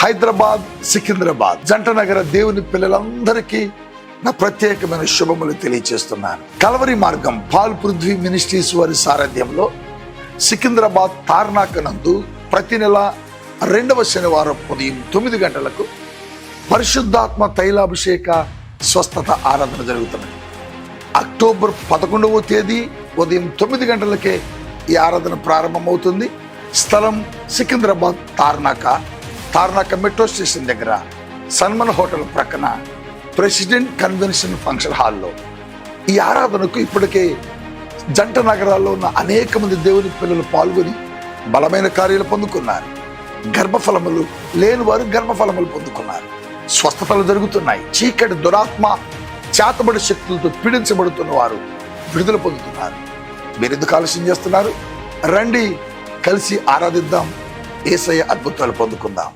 హైదరాబాద్ సికింద్రాబాద్ జంట నగర దేవుని పిల్లలందరికీ నా ప్రత్యేకమైన శుభములు తెలియచేస్తున్నాను. కలవరి మార్గం పాల్ పృథ్వీ మినిస్ట్రీస్ వారి సారథ్యంలో సికింద్రాబాద్ తార్నాక నందు ప్రతి నెల రెండవ శనివారం ఉదయం తొమ్మిది గంటలకు పరిశుద్ధాత్మ తైలాభిషేక స్వస్థత ఆరాధన జరుగుతున్నది అక్టోబర్ పదకొండవ తేదీ ఉదయం తొమ్మిది గంటలకే ఈ ఆరాధన ప్రారంభమవుతుంది. స్థలం సికింద్రాబాద్ తార్నాక తార్నాక మెట్రో స్టేషన్ దగ్గర సన్మన్ హోటల్ ప్రక్కన ప్రెసిడెంట్ కన్వెన్షన్ ఫంక్షన్ హాల్లో. ఈ ఆరాధనకు ఇప్పటికే జంట నగరాల్లో ఉన్న అనేక మంది దేవుని పిల్లలు పాల్గొని బలమైన కార్యాలు పొందుకున్నారు. గర్భఫలములు లేని వారు గర్భఫలములు పొందుకున్నారు. స్వస్థతలు జరుగుతున్నాయి. చీకటి దురాత్మ చేతబడి శక్తులతో పీడించబడుతున్న వారు విడుదల పొందుతున్నారు. మీరు ఎందుకు ఆలస్యం చేస్తున్నారు? రండి కలిసి ఆరాధిద్దాం. ఏసయ్య అద్భుతాలు పొందుకుందాం.